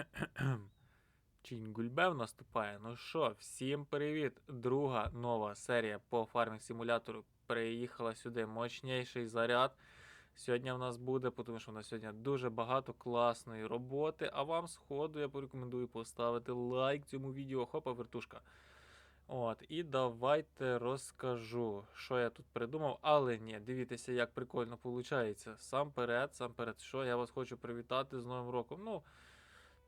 Чінь-гульбев наступає. Ну що, всім привіт! Друга нова серія по фармінг симулятору приїхала сюди. Мощніший заряд. Сьогодні в нас буде, тому що в нас сьогодні дуже багато класної роботи. А вам сходу я порекомендую поставити лайк цьому відео. Хопа, вертушка. От, і давайте розкажу, що я тут придумав. Але ні, дивіться, як прикольно виходить. Сам перед, сам перед, що я вас хочу привітати з Новим роком. Ну,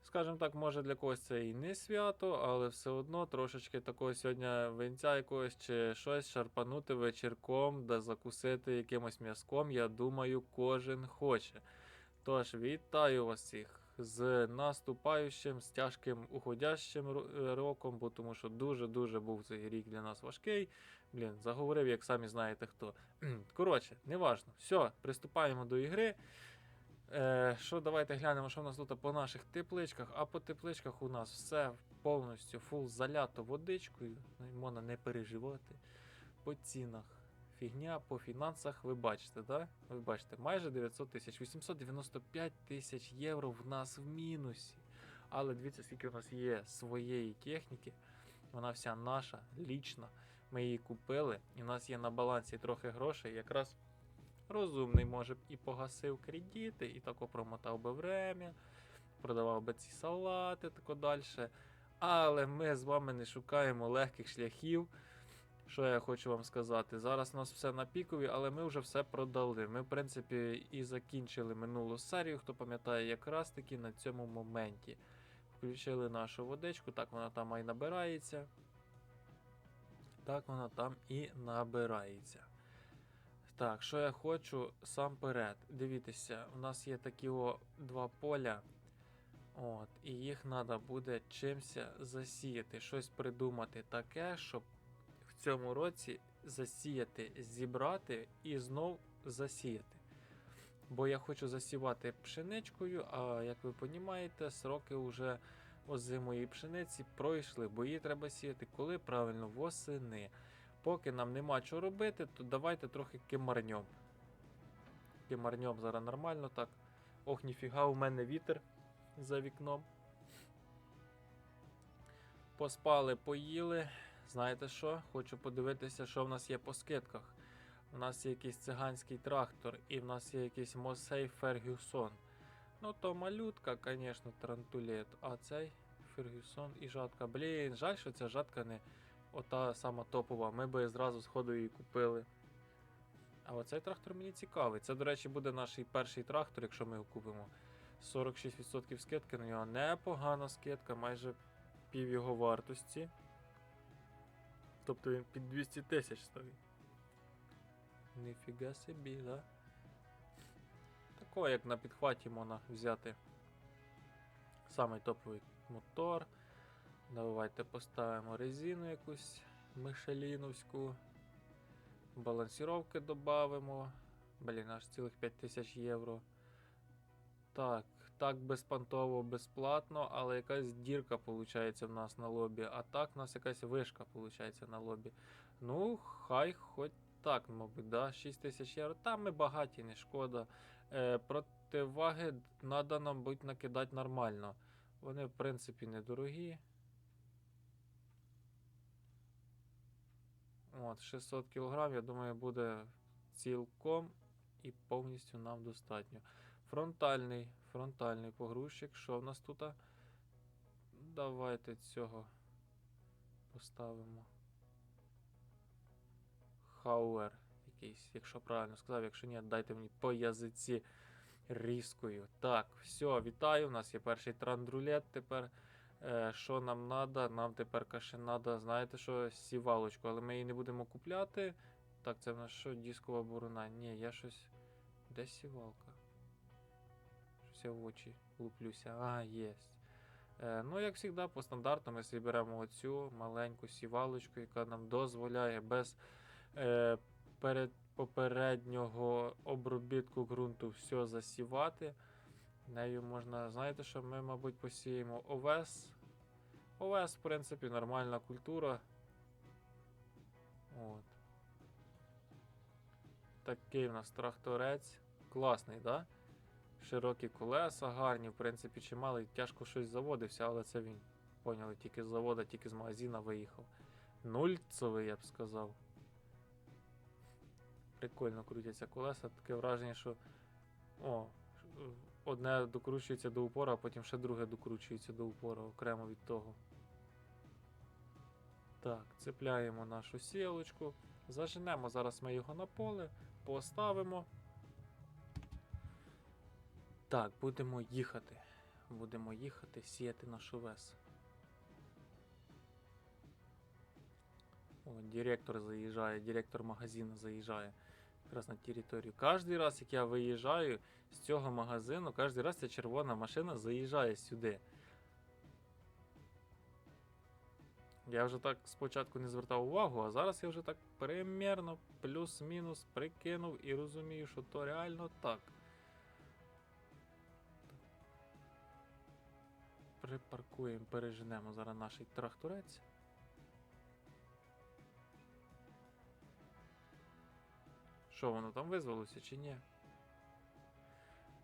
скажімо так, може для когось це і не свято, але все одно трошечки такого сьогодні винця якогось чи щось шарпанути вечірком, да закусити якимось м'язком, я думаю, кожен хоче. Тож, вітаю вас всіх з наступаючим, з тяжким уходящим е, роком, бо тому що дуже-дуже був цей рік для нас важкий. Блін, заговорив, як самі знаєте хто. Коротше, неважно. Все, приступаємо до ігри. Е, що, давайте глянемо, що в нас тут по наших тепличках. А по тепличках у нас все повністю фул залято водичкою. Ну, Можна не переживати. По цінах. Фігня по фінансах, ви бачите, да? Ви бачите, майже 900 тисяч, 895 тисяч євро в нас в мінусі. Але дивіться, скільки у нас є своєї техніки. Вона вся наша, лічна. Ми її купили, і у нас є на балансі трохи грошей. Якраз розумний, може б і погасив кредити, і тако промотав би время, продавав би ці салати, тако далі. Але ми з вами не шукаємо легких шляхів. Що я хочу вам сказати? Зараз у нас все на пікові, але ми вже все продали. Ми, в принципі, і закінчили минулу серію, хто пам'ятає, якраз таки на цьому моменті. Включили нашу водичку, так вона там і набирається. Так вона там і набирається. Так, що я хочу сам перед. Дивіться, у нас є такі о два поля. От, і їх треба буде чимся засіяти, щось придумати таке, щоб в цьому році засіяти, зібрати і знов засіяти. Бо я хочу засівати пшеничкою, а як ви розумієте, сроки вже озимої пшениці пройшли, бо її треба сіяти коли правильно восени. Поки нам нема чого робити, то давайте трохи кимарньом. Кимарньом зараз нормально так. Ох, ніфіга, у мене вітер за вікном. Поспали, поїли. Знаєте що? Хочу подивитися, що в нас є по скидках. У нас є якийсь циганський трактор, і в нас є якийсь Мосей Фергюсон. Ну то малютка, звісно, трантулет. А цей Фергюсон і жатка. Блін, жаль, що ця жатка не ота сама топова. Ми би зразу з ходу її купили. А оцей трактор мені цікавий. Це, до речі, буде наш перший трактор, якщо ми його купимо. 46% скидки на нього. Непогана скидка, майже пів його вартості. Тобто він під 200 тисяч стоїть. Ніфіга собі, да? Такого, як на підхваті можна взяти самий топовий мотор. Давайте поставимо резину якусь мишеліновську. Балансіровки додамо. Блін, аж цілих 5000 євро. Так, так безпонтово, безплатно, але якась дірка виходить в нас на лобі. А так у нас якась вишка виходить на лобі. Ну, хай хоч так, мабуть, да, 6 тисяч євро. Там ми багаті, не шкода. Е, противаги треба нам накидати нормально. Вони, в принципі, недорогі. От, 600 кг, я думаю, буде цілком і повністю нам достатньо. Фронтальний, фронтальний погрузчик. Що в нас тут? Давайте цього поставимо. Хауер якийсь, якщо правильно сказав, якщо ні, дайте мені по язиці різкою. Так, все, вітаю. У нас є перший трандрулет тепер. Е, що нам треба? Нам тепер ще треба, знаєте що, сівалочку, але ми її не будемо купляти. Так, це в нас що, дискова борона? Ні, я щось. Де сівалка? Щось я в очі луплюся. А, є. Е, ну, як завжди, по стандарту ми собі беремо оцю маленьку сівалочку, яка нам дозволяє без е, перед попереднього обробітку ґрунту все засівати. Нею можна, знаєте, що ми, мабуть, посіємо овес. Овес, в принципі, нормальна культура. От. Такий у нас тракторець. Класний, да? Широкі колеса гарні, в принципі, чималий, тяжко щось заводився, але це він. Поняли, тільки з завода, тільки з магазина виїхав. Нульцевий, я б сказав. Прикольно крутяться колеса, таке враження, що. О, одне докручується до упора, а потім ще друге докручується до упора окремо від того. Так, цепляємо нашу сілочку. Заженемо зараз ми його на поле, поставимо. Так, будемо їхати. Будемо їхати, сіяти наш овес. О, директор заїжджає, директор магазину заїжджає якраз на територію. Кожний раз, як я виїжджаю з цього магазину, кожен раз ця червона машина заїжджає сюди. Я вже так спочатку не звертав увагу, а зараз я вже так примірно плюс-мінус прикинув і розумію, що то реально так. Припаркуємо, переженемо зараз наш тракторець. Що воно там визвалося чи ні?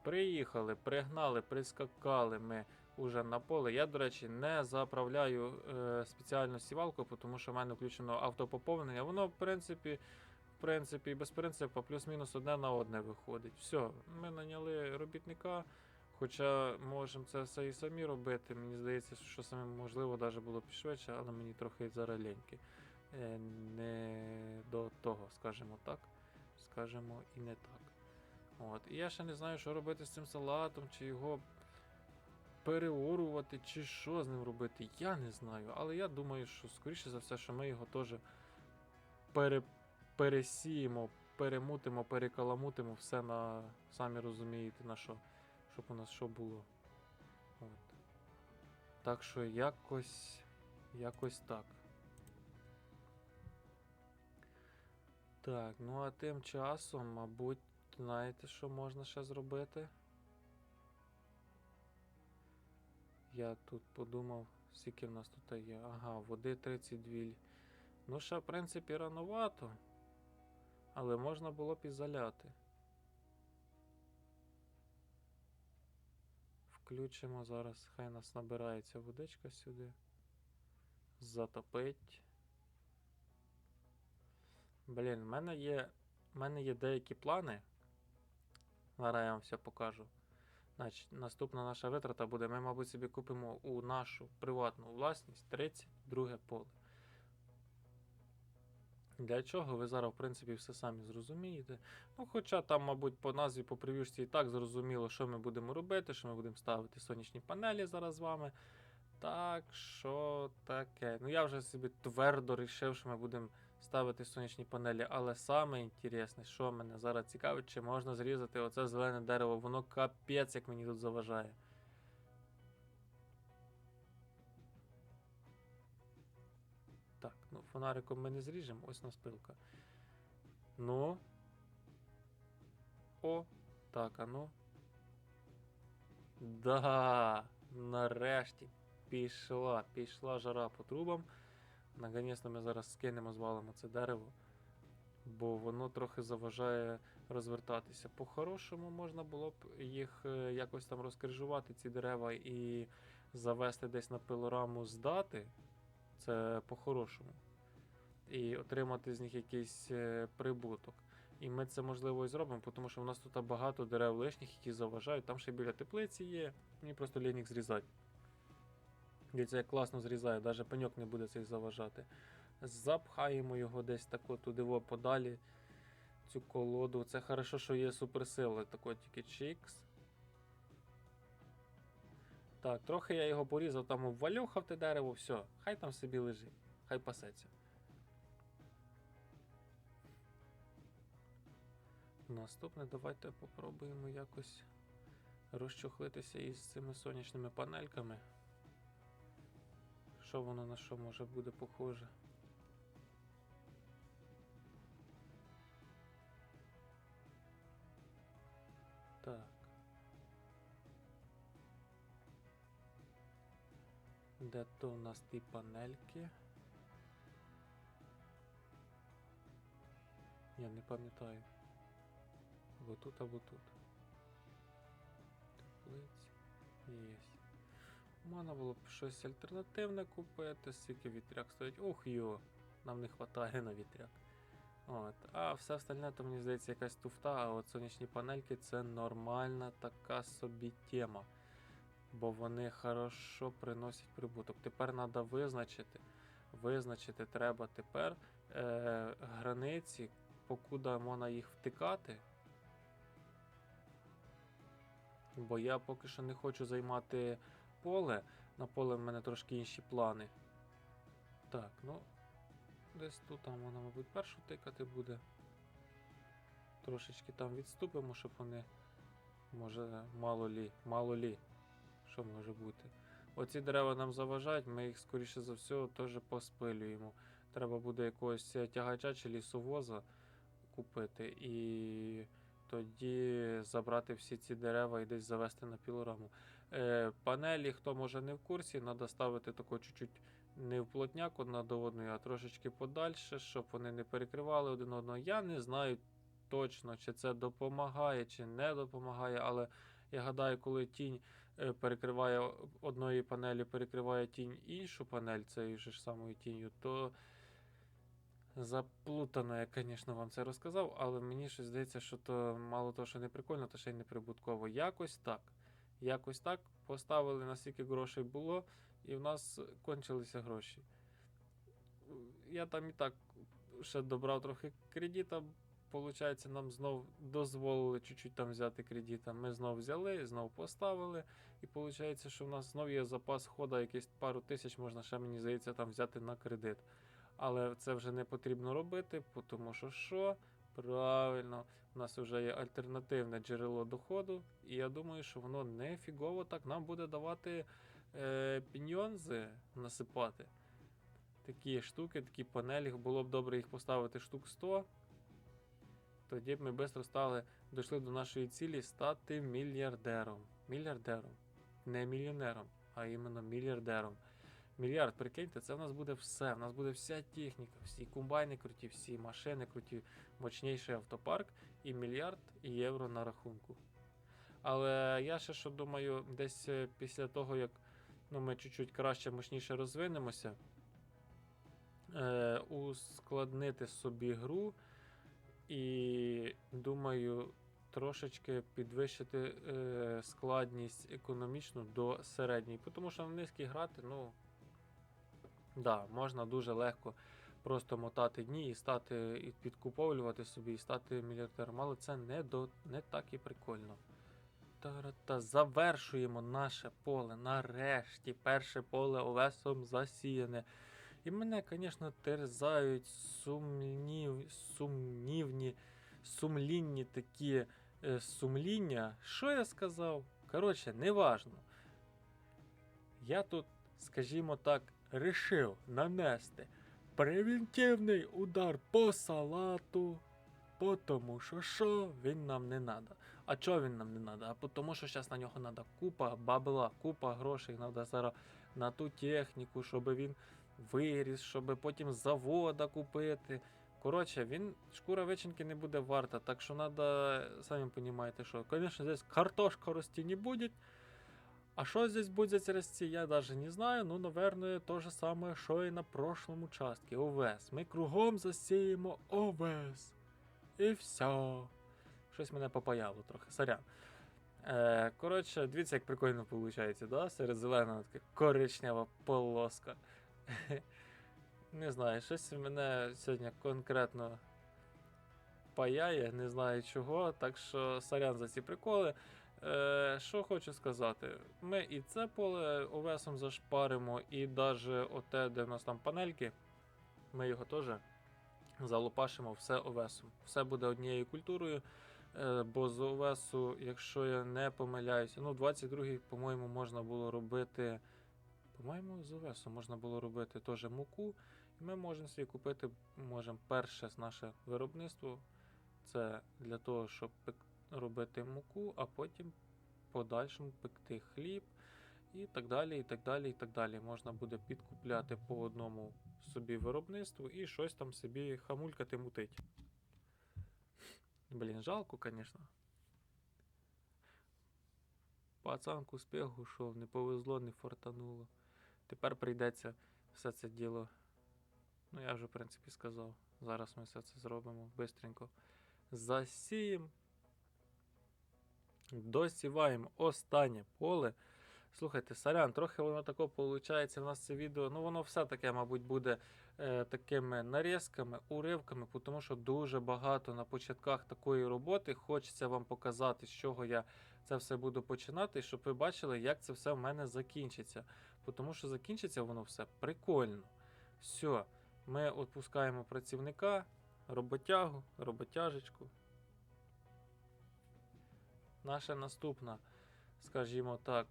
Приїхали, пригнали, прискакали ми уже на поле. Я, до речі, не заправляю е, спеціально сівалку, тому що в мене включено автопоповнення. Воно, в принципі, в принципі, без принципу, плюс-мінус одне на одне виходить. Все, ми наняли робітника. Хоча можемо це все і самі робити. Мені здається, що саме можливо навіть було б швидше, але мені трохи зараз ліньки. Е, Не до того, скажімо так. Скажімо, і не так. От. І я ще не знаю, що робити з цим салатом, чи його переорувати, чи що з ним робити. Я не знаю. Але я думаю, що скоріше за все, що ми його теж пере, пересіємо, перемутимо, перекаламутимо все на самі розумієте на що, щоб у нас що було. От. Так що якось. Якось так. Так, ну а тим часом, мабуть, знаєте, що можна ще зробити? Я тут подумав, скільки в нас тут є. Ага, води 32. Ну, ще, в принципі, рановато. Але можна було б і заляти. Включимо зараз, хай нас набирається водичка сюди. Затопить. Блін, в мене є. В мене є деякі плани. Зараз я вам все покажу. Значить, наступна наша витрата буде. Ми, мабуть, собі купимо у нашу приватну власність 32 поле. Для чого ви зараз, в принципі, все самі зрозумієте. Ну, хоча там, мабуть, по назві, по прив'юшці і так зрозуміло, що ми будемо робити, що ми будемо ставити сонячні панелі зараз з вами. Так, що таке. Ну, я вже собі твердо рішив, що ми будемо ставити сонячні панелі. Але саме інтересне, що мене зараз цікавить, чи можна зрізати оце зелене дерево. Воно капець, як мені тут заважає. Так, ну фонариком ми не зріжемо, ось нас пилка. Ну. О, так, а ну. Да, нарешті. Пішла, пішла жара по трубам. Наконець-то ми зараз скинемо, звалимо це дерево, бо воно трохи заважає розвертатися. По-хорошому можна було б їх е, якось там розкрижувати, ці дерева, і завести десь на пилораму, здати. Це по-хорошому. І отримати з них якийсь е, прибуток. І ми це можливо і зробимо, тому що в нас тут багато дерев лишніх, які заважають. Там ще біля теплиці є. Мені просто лінь їх зрізати. Дивіться, як класно зрізає, навіть пеньок не буде цих заважати. Запхаємо його десь тако туди подалі. Цю колоду. Це хорошо, що є суперсили. Тако тільки чікс. Так, трохи я його порізав, там обвалюхав те дерево, все, хай там собі лежить, хай пасеться. Наступне, давайте попробуємо якось розчохлитися із цими сонячними панельками. Що воно на що може буде похоже? Так. Де то у нас ті панельки? Я не пам'ятаю. Або тут, або тут. теплиці. Єсть. Можна було б щось альтернативне купити, скільки вітряк стоїть. Ух йо, нам не вистачає на вітряк. От. А все остальне, то мені здається, якась туфта, а от сонячні панельки це нормальна така собі тема. Бо вони хорошо приносять прибуток. Тепер треба визначити. Визначити треба тепер е, границі, покуди можна їх втикати. Бо я поки що не хочу займати поле. На поле в мене трошки інші плани. Так, ну. Десь тут там вона, мабуть, першу тикати буде. Трошечки там відступимо, щоб вони. Може, мало лі, мало лі. Що може бути? Оці дерева нам заважають, ми їх, скоріше за все, теж поспилюємо. Треба буде якогось е, тягача чи лісовоза купити і тоді забрати всі ці дерева і десь завести на пілораму. Е, панелі, хто може не в курсі, треба ставити тако чуть-чуть не в плотняк одна до одної, а трошечки подальше, щоб вони не перекривали один одного. Я не знаю точно, чи це допомагає, чи не допомагає, але я гадаю, коли тінь е, перекриває одної панелі, перекриває тінь іншу панель цією ж самою тінню, то заплутано, я, звісно, вам це розказав, але мені щось здається, що то мало того, що не прикольно, то ще й не прибутково. Якось так. Якось так поставили, наскільки грошей було, і в нас кончилися гроші. Я там і так ще добрав трохи кредита. Получається, нам знов дозволили чуть-чуть там взяти кредита. Ми знов взяли, знов поставили. І виходить, що в нас знов є запас хода, якийсь пару тисяч можна ще, мені здається, там взяти на кредит. Але це вже не потрібно робити, тому що що? Правильно, у нас вже є альтернативне джерело доходу, і я думаю, що воно не фігово так нам буде давати е, піньйонзи насипати. Такі штуки, такі панелі, було б добре їх поставити штук 100. Тоді б ми швидко стали, дійшли до нашої цілі стати мільярдером. Мільярдером. Не мільйонером, а іменно мільярдером. Мільярд, прикиньте, це в нас буде все. В нас буде вся техніка, всі комбайни круті, всі машини круті, мощніший автопарк і мільярд євро на рахунку. Але я ще що думаю, десь е, після того, як ну, ми чуть-чуть краще, мощніше розвинемося, е, ускладнити собі гру і думаю, трошечки підвищити е, складність економічну до середньої. Тому що на низькій грати, ну. Да, можна дуже легко просто мотати дні і стати і підкуповувати собі, і стати мільярдером. Але це не до не так і прикольно. Та завершуємо наше поле. Нарешті перше поле овесом засіяне. І мене, звісно, терзають сумнів, сумнівні, сумлінні такі е, сумління. Що я сказав? Коротше, неважно. Я тут, скажімо так, рішив нанести превентивний удар по салату, по тому що що він нам не надо. А чого він нам не надо? А тому що зараз на нього треба купа бабла, купа грошей треба зараз на ту техніку, щоб він виріс, щоб потім завода купити. Коротше, він шкура вичинки не буде варта, так що треба, самі розумієте, що, звісно, здесь картошка рости не буде. А что здесь будет расти, я даже не знаю. Ну, наверное, то же самое, що і на прошлом участке. Овес. Ми кругом засіємо овес. І все. Щось мене попаяло трохи, сорян. Е, коротше, дивіться, як прикольно виходить, да? Серед зеленого така коричнева полоска. Не знаю, щось мене сьогодні конкретно паяє, не знаю чого. Так що сорян за ці приколи. Е, Що хочу сказати, ми і це поле овесом зашпаримо, і навіть оте, де в нас там панельки, ми його теж залопашимо все овесом. Все буде однією культурою, е, бо з овесу, якщо я не помиляюся, ну 22-й, по-моєму, можна було робити. По-моєму, з овесу можна було робити теж муку. І ми можемо собі купити, можемо перше наше виробництво. Це для того, щоб пек- робити муку, а потім подальшому пекти хліб і так далі. і так далі, і так далі. Можна буде підкупляти по одному собі виробництву і щось там собі хамулькати мутить. Блін, жалко, звісно. Пацан к успіху шов, не повезло, не фортануло. Тепер прийдеться все це діло. Ну, я вже, в принципі, сказав. Зараз ми все це зробимо бистренько. Засіємо. Досіваємо останнє поле. Слухайте, сорян, трохи воно тако виходить в нас це відео. Ну, воно все таке, мабуть, буде е, такими нарізками, уривками, тому що дуже багато на початках такої роботи. Хочеться вам показати, з чого я це все буду починати, щоб ви бачили, як це все в мене закінчиться. Тому що закінчиться воно все прикольно. Все, ми відпускаємо працівника, роботягу, роботяжечку. Наша наступна, скажімо так,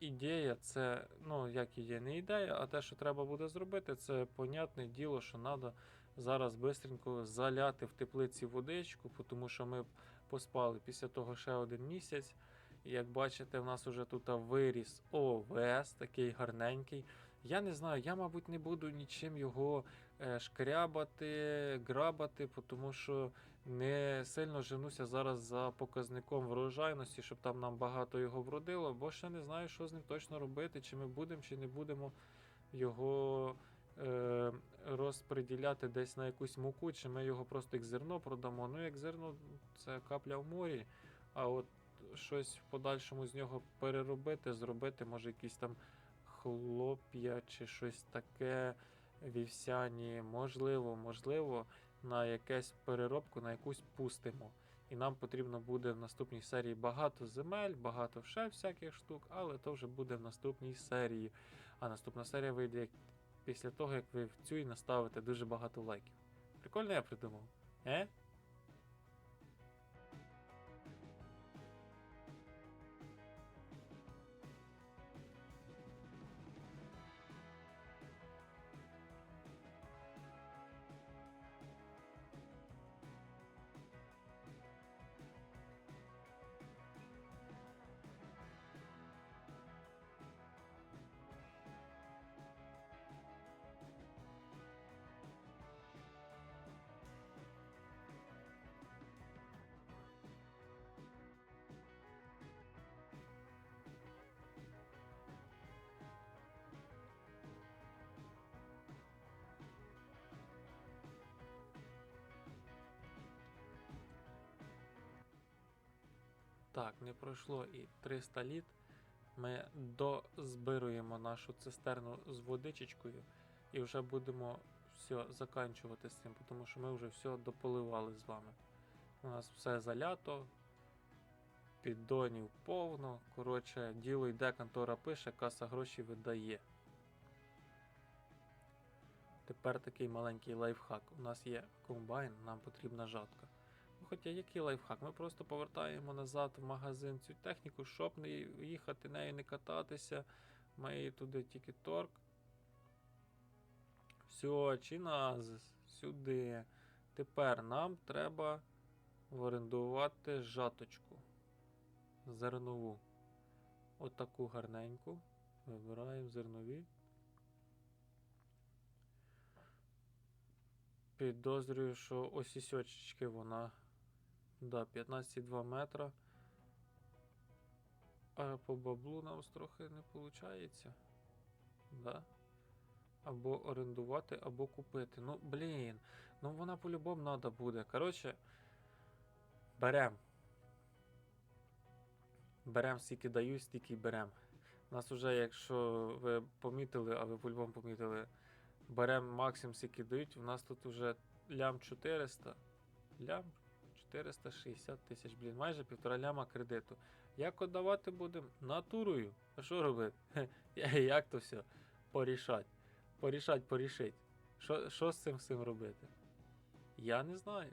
ідея це, ну, як ідея, не ідея, а те, що треба буде зробити, це понятне діло, що треба зараз бистренько заляти в теплиці водичку, тому що ми поспали після того ще один місяць. І як бачите, в нас уже тут виріс овес, такий гарненький. Я не знаю, я, мабуть, не буду нічим його е, шкрябати, грабати, тому що не сильно женуся зараз за показником врожайності, щоб там нам багато його вродило, бо ще не знаю, що з ним точно робити, чи ми будемо, чи не будемо його е, розподіляти десь на якусь муку, чи ми його просто як зерно продамо. Ну, як зерно, це капля в морі, а от щось в подальшому з нього переробити, зробити, може якісь там хлоп'я чи щось таке вівсяні. Можливо, можливо, на якесь переробку, на якусь пустимо. І нам потрібно буде в наступній серії багато земель, багато ще всяких штук, але то вже буде в наступній серії. А наступна серія вийде після того, як ви в цю і наставите дуже багато лайків. Прикольно я придумав? Е? Так, не пройшло і 300 літ. Ми дозбируємо нашу цистерну з водичечкою і вже будемо все заканчувати з цим, тому що ми вже все дополивали з вами. У нас все залято, піддонів повно. Коротше, діло йде, контора пише, каса гроші видає. Тепер такий маленький лайфхак. У нас є комбайн, нам потрібна жатка. Хоча який лайфхак? Ми просто повертаємо назад в магазин цю техніку, щоб не їхати нею, не кататися. Ми туди тільки торк. Все, чиназис, сюди. Тепер нам треба орендувати жаточку. Зернову. Отаку гарненьку. Вибираємо зернові. Підозрюю, що ось і сьочечки вона. Да, 15,2 метра. А по баблу нам трохи не виходить. Да? Або орендувати, або купити. Ну, блін. Ну вона по-любому треба буде. Коротше, берем. Берем, скільки даю, стільки берем. У нас вже, якщо ви помітили, а ви по-любому помітили, берем максимум, скільки дають, у нас тут вже лям 400. Лям 460 тисяч, блін, майже півтора ляма кредиту. Як отдавати будемо? Натурою. А що робити? Як то все? Порішать. Порішать, порішить. Що, що з цим всім робити? Я не знаю.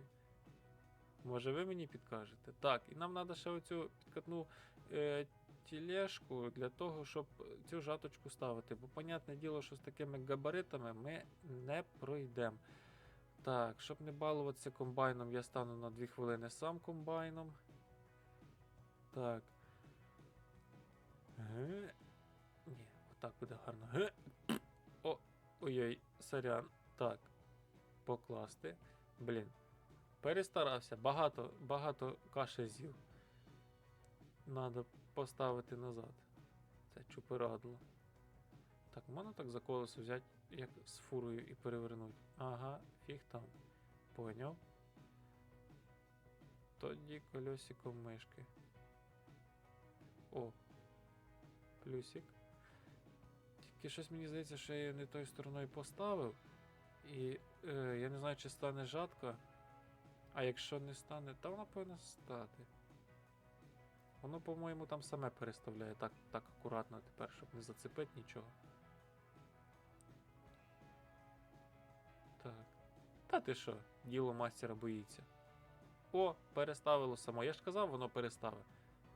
Може ви мені підкажете? Так, і нам треба ще оцю підкатну е, тілешку для того, щоб цю жаточку ставити. Бо, понятне діло, що з такими габаритами ми не пройдемо. Так, щоб не балуватися комбайном, я стану на 2 хвилини сам комбайном. Так. Ге. Ні, отак буде гарно. Ге. О, ой-ой, сорян. Так. Покласти. Блін. Перестарався. Багато, багато каші з'їв. Надо поставити назад. Це чупирадло. Так, можна так за колесо взяти, як з фурою і перевернути. Ага, фіг там. Поняв. Тоді колесиком мишки. О. Плюсик. Тільки щось мені здається, що я її не тою стороною поставив. І е, я не знаю, чи стане жатка. А якщо не стане, то вона повинна стати. Воно, по-моєму, там саме переставляє так, так акуратно тепер, щоб не зацепити нічого. Та ти що, діло мастера боїться. О, переставило само. Я ж казав, воно переставить.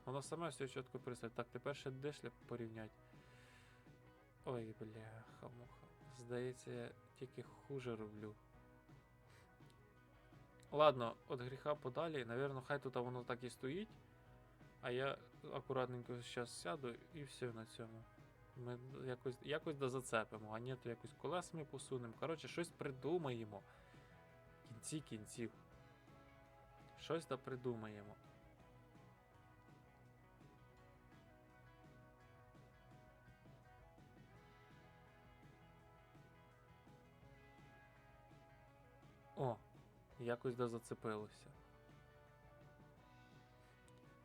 Воно саме все чітко переставить. Так, тепер ще дешля порівнять. Ой, бляха, муха. Здається, я тільки хуже роблю. Ладно, от гріха подалі, навірно, хай тут воно так і стоїть. А я акуратненько зараз сяду і все на цьому. Ми якось, якось дозацепимо, а ні, то якось колесами посунемо. Коротше, щось придумаємо. Кінці кінців. Щось да придумаємо. О, якось дозацепилося.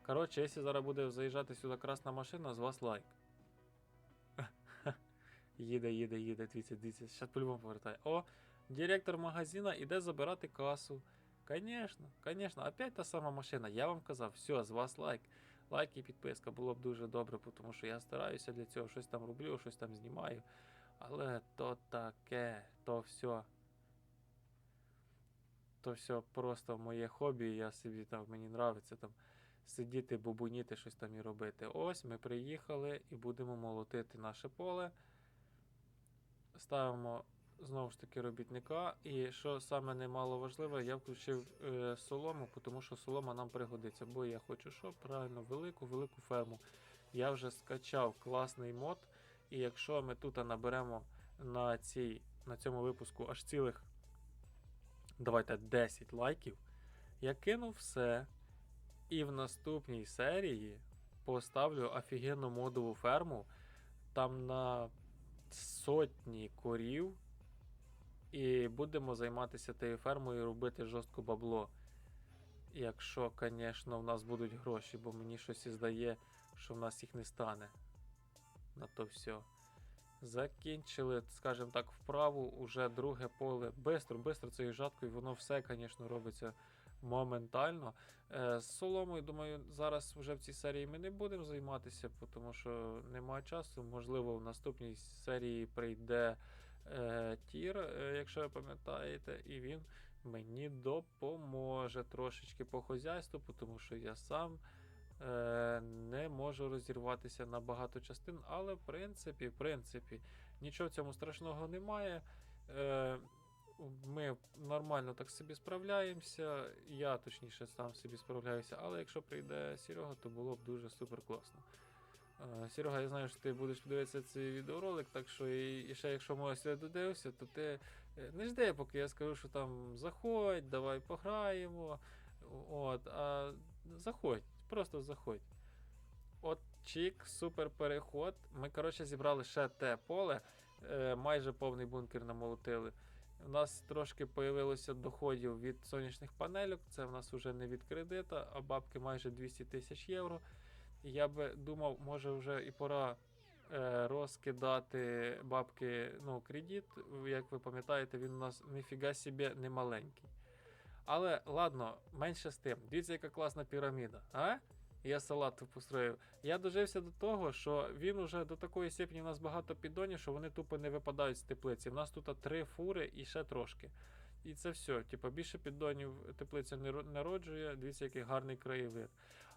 Коротше, якщо зараз буде заїжджати сюди красна машина, з вас лайк. їде, їде, їде, дивіться, дивіться. Зараз по-любому повертає. О, директор магазина іде забирати касу. Конечно, конечно, опять та сама машина. Я вам казав, все, з вас лайк. Лайк і підписка було б дуже добре, тому що я стараюся для цього, щось там роблю, щось там знімаю. Але то таке, то все. То все просто моє хобі, я собі там мені нравиться там сидіти, бубоніти, щось там і робити. Ось ми приїхали і будемо молотити наше поле. Ставимо знову ж таки робітника. І що саме немало важливе, я включив е, солому, тому що солома нам пригодиться. Бо я хочу що? Правильно, велику, велику ферму. Я вже скачав класний мод. І якщо ми тут наберемо на, цій, на цьому випуску аж цілих давайте 10 лайків, я кинув все. І в наступній серії поставлю офігенну модову ферму. Там на сотні корів. І будемо займатися тією фермою і робити жорстко бабло. Якщо, звісно, в нас будуть гроші, бо мені щось і здає, що в нас їх не стане. На то все. Закінчили, скажімо так, вправу, уже друге поле. Бистро, бистро цією жаткою, воно все, звісно, робиться моментально. Е, з соломою, думаю, зараз вже в цій серії ми не будемо займатися, тому що немає часу. Можливо, в наступній серії прийде тір, е, якщо ви пам'ятаєте, і він мені допоможе трошечки по хозяйству, тому що я сам. Е, не можу розірватися на багато частин, але в принципі, в принципі, нічого в цьому страшного немає. Е, ми нормально так собі справляємося. Я точніше сам собі справляюся, але якщо прийде Серега, то було б дуже супер класно. Серега, я знаю, що ти будеш подивитися цей відеоролик, так що і, і ще якщо сюди додивився, то ти е, не жди, поки я скажу, що там заходь, давай пограємо. От, а заходь, просто заходь. От чік, супер переход. Ми, коротше, зібрали ще те поле, е, майже повний бункер намолотили. У нас трошки появилося доходів від сонячних панельок. Це в нас вже не від кредита, а бабки майже 200 тисяч євро. Я би думав, може вже і пора е, розкидати бабки, ну, кредит. Як ви пам'ятаєте, він у нас ніфіга собі не маленький. Але ладно, менше з тим. Дивіться, яка класна піраміда. А? Я салат построїв. Я дожився до того, що він уже до такої степені у нас багато піддонів, що вони тупо не випадають з теплиці. У нас тут три фури і ще трошки. І це все. Типа більше піддонів теплиця не народжує. Дивіться, який гарний краєвид.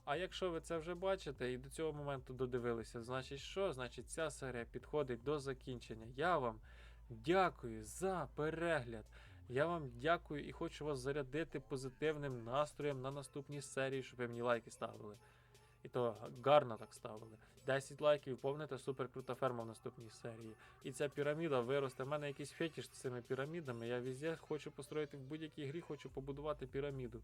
А якщо ви це вже бачите і до цього моменту додивилися, значить що? Значить, ця серія підходить до закінчення. Я вам дякую за перегляд. Я вам дякую і хочу вас зарядити позитивним настроєм на наступній серії, щоб ви мені лайки ставили. І то гарно так ставили. 10 лайків, повните супер крута ферма в наступній серії. І ця піраміда виросте. У мене якийсь фетиш з цими пірамідами. Я везде хочу построїти в будь-якій грі, хочу побудувати піраміду.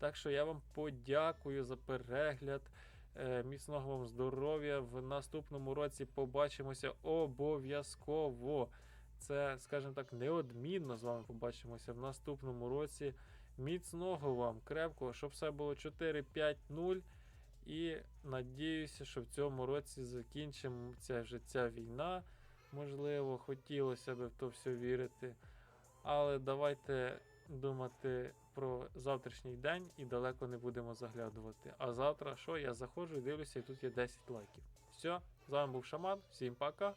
Так що я вам подякую за перегляд. Е, міцного вам здоров'я. В наступному році побачимося обов'язково. Це, скажімо так, неодмінно з вами побачимося в наступному році. Міцного вам, крепкого, щоб все було 4-5-0. І надіюся, що в цьому році закінчиться вже ця війна. Можливо, хотілося б в то все вірити. Але давайте думати про завтрашній день і далеко не будемо заглядувати. А завтра що? Я заходжу дивлюся, і тут є 10 лайків. Все, з вами був Шаман. Всім пока.